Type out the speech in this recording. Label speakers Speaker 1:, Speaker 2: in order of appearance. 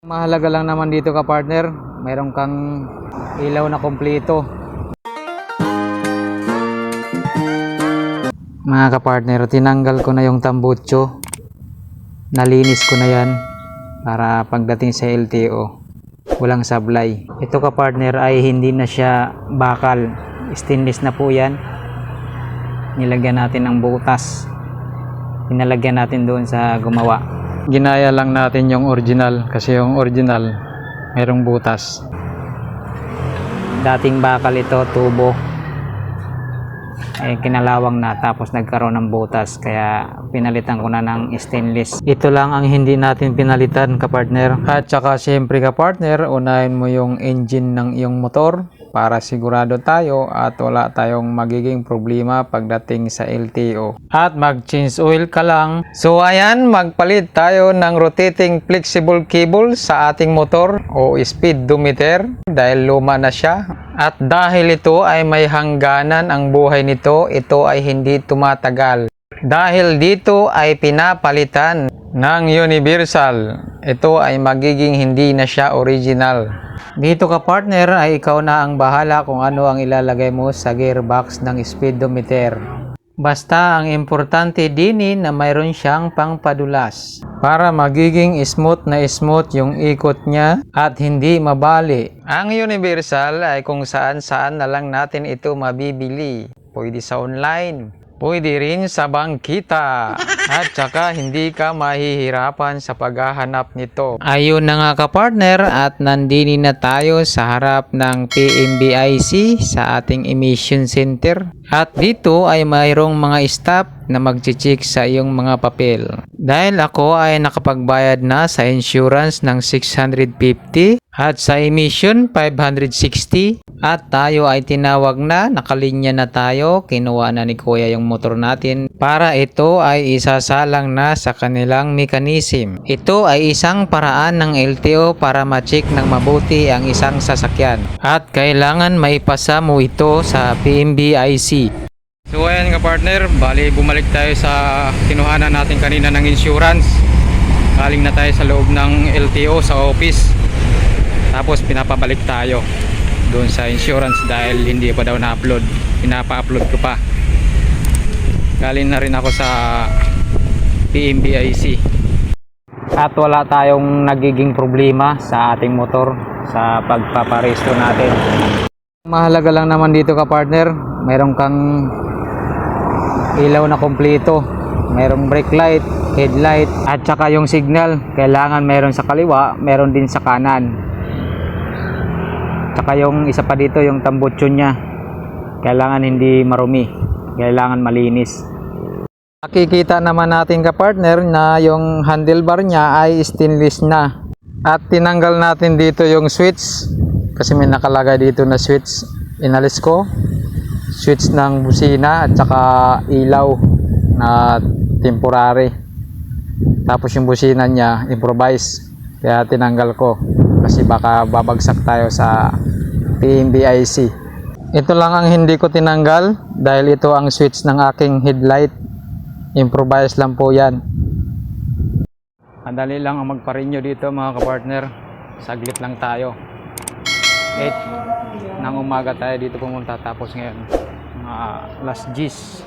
Speaker 1: Mahalaga lang naman dito ka partner, mayroon kang ilaw na kompleto. Mga kapartner, tinanggal ko na yung tambutso. Nalinis ko na yan para pagdating sa LTO, walang sablay. Ito kapartner ay hindi na siya bakal. Stainless na po yan. Nilagyan natin ng butas. Pinalagyan natin doon sa gumawa. Ginaya lang natin yung original kasi yung original mayroong butas. Dating bakal ito, tubo. Eh, kinalawang na tapos nagkaroon ng butas kaya pinalitan ko na ng stainless. Ito lang ang hindi natin pinalitan kapartner. At saka syempre kapartner, unahin mo yung engine ng iyong motor para sigurado tayo at wala tayong magiging problema pagdating sa LTO. At mag-change oil ka lang. So ayan, magpalit tayo ng rotating flexible cable sa ating motor o speedometer dahil luma na siya. At dahil ito ay may hangganan ang buhay nito, ito ay hindi tumatagal. Dahil dito ay pinapalitan ng universal, ito ay magiging hindi na siya original. Dito ka partner ay ikaw na ang bahala kung ano ang ilalagay mo sa gearbox ng speedometer. Basta ang importante dini na mayroon siyang pangpadulas para magiging smooth na smooth yung ikot niya at hindi mabali. Ang universal ay kung saan saan na lang natin ito mabibili. Pwede sa online, pwede rin sa bangkita. At saka hindi ka mahihirapan sa paghahanap nito. Ayun na nga ka-partner at nandini na tayo sa harap ng PMBIC sa ating emission center. At dito ay mayroong mga staff na magchichik sa iyong mga papel. Dahil ako ay nakapagbayad na sa insurance ng 650 at sa emission 560 at tayo ay tinawag na, nakalinya na tayo, kinuha na ni kuya yung motor natin para ito ay isasalang na sa kanilang mechanism. Ito ay isang paraan ng LTO para ma-check ng mabuti ang isang sasakyan at kailangan maipasa mo ito sa PMBIC. So ayan nga partner, bali bumalik tayo sa kinuhanan natin kanina ng insurance. Galing na tayo sa loob ng LTO sa office. Tapos pinapabalik tayo doon sa insurance dahil hindi pa daw na-upload. Pinapa-upload ko pa. Galing na rin ako sa PMBIC. At wala tayong nagiging problema sa ating motor sa pagpaparesto natin. Mahalaga lang naman dito ka partner, mayroon kang ilaw na kompleto. Mayroong brake light, headlight, at saka yung signal. Kailangan meron sa kaliwa, meron din sa kanan. Tsaka yung isa pa dito, yung tambutso niya. Kailangan hindi marumi. Kailangan malinis. Makikita naman natin ka partner na yung handlebar niya ay stainless na. At tinanggal natin dito yung switch kasi may nakalagay dito na switch. Inalis ko switch ng busina at saka ilaw na temporary. Tapos yung busina niya improvise. Kaya tinanggal ko kasi baka babagsak tayo sa PMBIC. Ito lang ang hindi ko tinanggal dahil ito ang switch ng aking headlight. Improvise lang po yan. Madali lang ang magparinyo dito mga kapartner. Saglit lang tayo. 8 ng umaga tayo dito pumunta tapos ngayon mga last G's